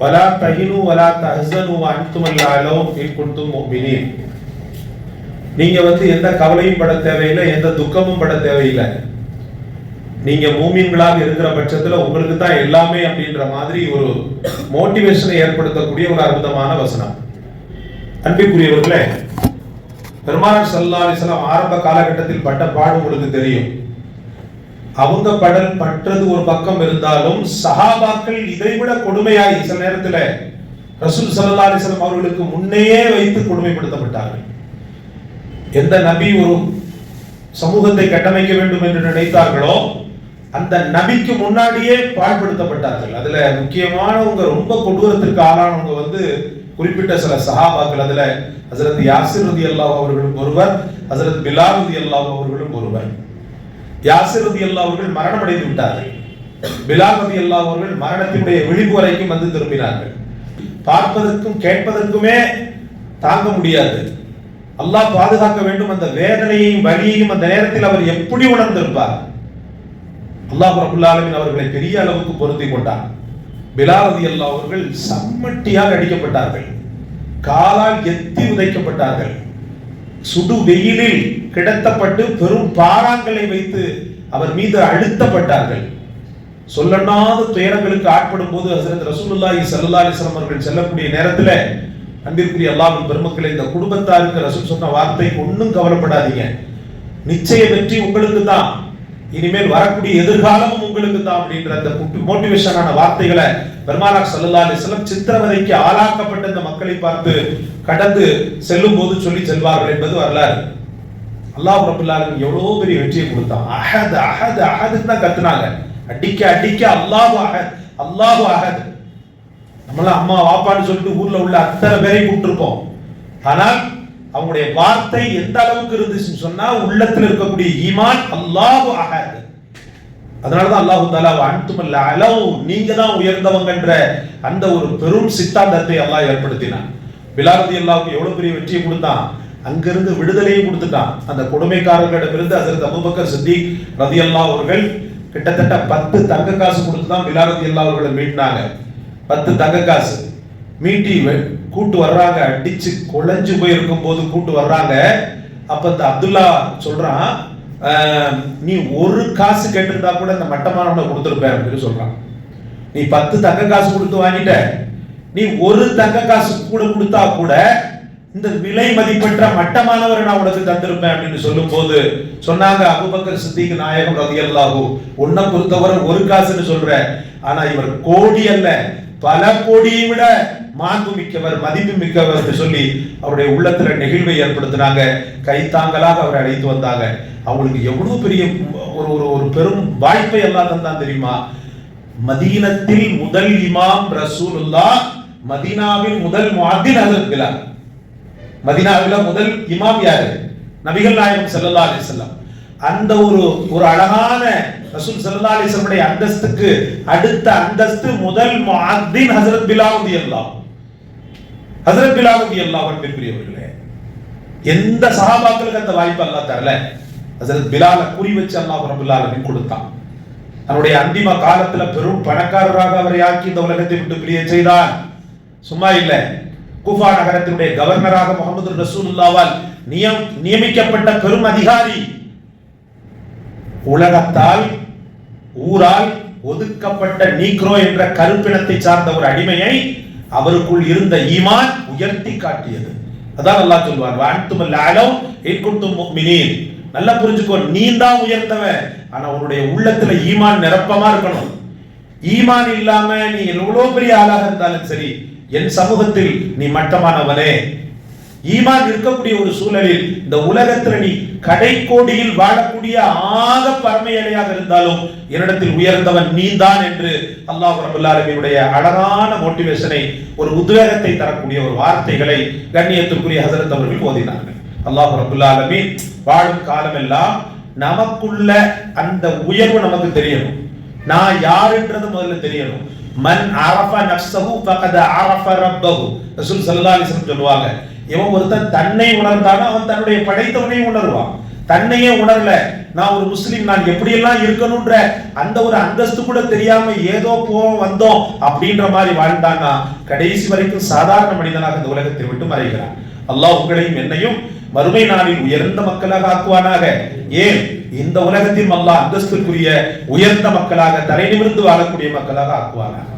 வலா தஹினு வலா تحزنوا وانتم الاعلون ان كنتم مؤمنين. நீங்க வந்து எந்த கவலையும் பட தேவையில்லை எந்த துக்கமும் பட தேவையில்லை. நீங்க மூமின்களாக இருக்கிற பட்சத்துல உங்களுக்கு தான் எல்லாமே அப்படின்ற மாதிரி ஒரு மோட்டிவேஷனை ஏற்படுத்தக்கூடிய ஒரு அற்புதமான வசனம். அன்பிற்குரியவர்களே பெருமாள் சல்லா அலிஸ்லாம் ஆரம்ப காலகட்டத்தில் பட்ட பாடு உங்களுக்கு தெரியும். அவங்க படல் பற்றது ஒரு பக்கம் இருந்தாலும் சஹாபாக்கள் இதைவிட கொடுமையாய் சில நேரத்தில் ரசூல் சல்லா அலிஸ்லாம் அவர்களுக்கு முன்னையே வைத்து கொடுமைப்படுத்தப்பட்டார்கள். எந்த நபி ஒரு சமூகத்தை கட்டமைக்க வேண்டும் என்று நினைத்தார்களோ அந்த நபிக்கு முன்னாடியே பாழ்படுத்தப்பட்டார்கள். அதுல முக்கியமானவங்க ரொம்ப கொடூரத்திற்கு ஆளானவங்க வந்து குறிப்பிட்ட சில சஹாபாக்கள். அதுல ஹசரத் யாசிர் ரதி அல்லாஹ் அவர்களும் ஒருவர் ஹசரத் பிலால் ரதி அல்லாஹ் அவர்களும் ஒருவர். யாசிர் ரதி அவர்கள் மரணம் அடைந்து விட்டார்கள். பிலால் ரதி அவர்கள் மரணத்தினுடைய விழிப்பு வரைக்கும் வந்து திரும்பினார்கள். பார்ப்பதற்கும் கேட்பதற்குமே தாங்க முடியாது. அல்லாஹ் பாதுகாக்க வேண்டும். அந்த வேதனையையும் வலியையும் அந்த நேரத்தில் அவர் எப்படி உணர்ந்திருப்பார்? அல்லாஹ் ரபுல் அவர்களை பெரிய அளவுக்கு பொருந்தி கொண்டார். பிலால் அல்லா அவர்கள் சம்மட்டியாக அடிக்கப்பட்டார்கள். காலால் எத்தி உதைக்கப்பட்டார்கள். சுடு வெயிலில் கிடத்தப்பட்டு பெரும் பாறாங்களை வைத்து அவர் மீது அழுத்தப்பட்டார்கள். சொல்லனாத துயரங்களுக்கு ஆட்படும் போது ஹசரத் ரசூலுல்லாஹி சல்லா அலிஸ்லாம் அவர்கள் செல்லக்கூடிய நேரத்தில் அன்பிற்குரிய அல்லாஹ்வின் பெருமக்களை இந்த குடும்பத்தாருக்கு ரசூல் சொன்ன வார்த்தை ஒன்றும் கவலைப்படாதீங்க. நிச்சய வெற்றி உங்களுக்கு தான் இனிமேல் வரக்கூடிய எதிர்காலமும் உங்களுக்கு தான் அப்படின்ற அந்த மோட்டிவேஷனான வார்த்தைகளை பெருமானார் சல்லா அலிஸ்லாம் சித்திரவதைக்கு ஆளாக்கப்பட்ட இந்த மக்களை பார்த்து கடந்து செல்லும் போது சொல்லி செல்வார்கள் என்பது வரலாறு. அல்லாஹ் ரபுல்லாலும் எவ்வளோ பெரிய வெற்றியை கொடுத்தான். அஹத் அஹத் அஹதுன்னு தான் கத்துனாங்க. அடிக்க அடிக்க அல்லாஹு அஹத் அல்லாஹு அஹத். நம்மளாம் அம்மா வாப்பான்னு சொல்லிட்டு ஊர்ல உள்ள அத்தனை பேரையும் கூப்பிட்டுருப்போம். ஆனால் அவங்களுடைய வார்த்தை எந்த அளவுக்கு இருந்துச்சுன்னு சொன்னா உள்ளத்தில் இருக்கக்கூடிய ஈமான் அல்லாஹு அஹத். அதனாலதான் அல்லாஹு தாலா அன்துமல்ல அளவு நீங்க தான் உயர்ந்தவங்கன்ற அந்த ஒரு பெரும் சித்தாந்தத்தை அல்லாஹ் ஏற்படுத்தினான். பிலாரதி அல்லாவுக்கு எவ்வளவு பெரிய வெற்றியை கொடுத்தான். அங்கிருந்து விடுதலையும் கொடுத்துட்டான். அந்த கொடுமைக்காரர்களிடமிருந்து அதற்கு அபுபக்கர் சித்தி ரதி அவர்கள் கிட்டத்தட்ட பத்து தங்க காசு கொடுத்து தான் பிலாரதி அல்லா அவர்களை மீட்டினாங்க. பத்து தங்க காசு. மீட்டி வெ- கூட்டு வர்றாங்க. அடிச்சு குழஞ்சு போயிருக்கும் போது கூட்டு வர்றாங்க. அப்ப இந்த அப்துல்லா சொல்றான் நீ ஒரு காசு கேட்டிருந்தா கூட இந்த மட்டமானவனை கொடுத்துருப்பேன் அப்படின்னு சொல்றான். நீ பத்து தங்க காசு கொடுத்து வாங்கிட்ட. நீ ஒரு தங்க காசு கூட கொடுத்தா கூட இந்த விலை மதிப்பற்ற மட்டமானவரை நான் உனக்கு தந்திருப்பேன் அப்படின்னு சொல்லும் போது சொன்னாங்க அபுபக்கர் சித்திக் நாயகம் ரதியல்லாஹு உன்னை பொறுத்தவரை ஒரு காசுன்னு சொல்ற ஆனா இவர் கோடி அல்ல. பல கோடியை விட மாண்பு மிக்கவர் மதிப்பு மிக்கவர் என்று சொல்லி அவருடைய உள்ளத்துல நெகிழ்வை ஏற்படுத்தினாங்க. கைத்தாங்கலாக அவரை அழைத்து வந்தாங்க. அவங்களுக்கு எவ்வளவு பெரிய ஒரு ஒரு ஒரு பெரும் வாய்ப்பை எல்லாம் தந்தான் தெரியுமா? மதீனத்தில் முதல் இமாம் ரசூலுல்லா மதீனாவின் முதல் மாதிரி ஹஜரத் மதீனாவில முதல் இமாம் யாரு? நபிகள் நாயகம் செல்லல்லா அலைஹி அந்த ஒரு ஒரு அழகான ரசூல் ஸல்லல்லாஹு அலைஹி அந்தஸ்துக்கு அடுத்த அந்தஸ்து முதல் முஅத்தின் ஹசரத் பிலாவுதி அல்லாஹ் ஹசரத் பிலாவுதி ரலியல்லாஹு அன்பிற்குரியவர்களே எந்த சகாபாக்களுக்கு அந்த வாய்ப்பு அல்லாஹ் தரல? ஹசரத் பிலால குறி வச்சு அல்லாஹ் ரபுல்லா ஆலமீன் கொடுத்தான். தன்னுடைய அந்திம காலத்துல பெரும் பணக்காரராக அவரை ஆக்கி இந்த உலகத்தை விட்டு பிரிய செய்தான். சும்மா இல்லை. குஃபா நகரத்தினுடைய கவர்னராக முகமது ரசூலுல்லாவால் நியம் நியமிக்கப்பட்ட பெரும் அதிகாரி. உலகத்தால் ஊரால் ஒதுக்கப்பட்ட நீக்ரோ என்ற கருப்பினத்தை சார்ந்த ஒரு அடிமையை அவருக்குள் இருந்த ஈமான் உயர்த்தி காட்டியது. அதான் நல்லா சொல்வார் வான்துமல் அலவ் இன்குன்தும் முஃமினீன். நல்லா புரிஞ்சுக்கோ நீ தான் உயர்ந்தவன். ஆனா உன்னுடைய உள்ளத்துல ஈமான் நிரப்பமா இருக்கணும். ஈமான் இல்லாம நீ எவ்வளவு பெரிய ஆளாக இருந்தாலும் சரி என் சமூகத்தில் நீ மட்டமானவனே. ஈமான் இருக்கக்கூடிய ஒரு சூழலில் இந்த உலகத்தில் நீ கடைக்கோடியில் வாழக்கூடிய ஆக பரமையலையாக இருந்தாலும் என்னிடத்தில் உயர்ந்தவன் நீதான் என்று அல்லாஹ் ரபுல் அழகான மோட்டிவேஷனை ஒரு உத்வேகத்தை தரக்கூடிய ஒரு வார்த்தைகளை கண்ணியத்திற்குரிய ஹசரத் அவர்கள் ஓதினார்கள் அல்லாஹ் ரபுல்லாலமி வாழும் காலமெல்லாம் நமக்குள்ள அந்த உயர்வு நமக்கு தெரியணும். நான் யாருன்றது முதல்ல தெரியணும். மன் அரஃப நஃப்ஸஹு ஃபகத் அரஃப ரப்பஹு ரசூல் ஸல்லல்லாஹு அலைஹி வஸல்லம் சொல்லுவாங்க. இவன் ஒருத்தன் தன்னை உணர்ந்தானோ அவன் தன்னுடைய படைத்தவனையும் உணர்வான். தன்னையே உணரல. நான் ஒரு முஸ்லீம் நான் எப்படியெல்லாம் இருக்கணும்ன்ற அந்த ஒரு அந்தஸ்து கூட தெரியாம ஏதோ போவோம் வந்தோம் அப்படின்ற மாதிரி வாழ்ந்தான்னா கடைசி வரைக்கும் சாதாரண மனிதனாக இந்த உலகத்தை விட்டு மறைகிறான். அல்லாஹ் உங்களையும் என்னையும் மறுமை நாளில் உயர்ந்த மக்களாக ஆக்குவானாக. ஏன்? இந்த உலகத்தில் அல்லாஹ் அந்தஸ்துக்குரிய உயர்ந்த மக்களாக தலை நிமிர்ந்து வாழக்கூடிய மக்களாக ஆக்குவானாக.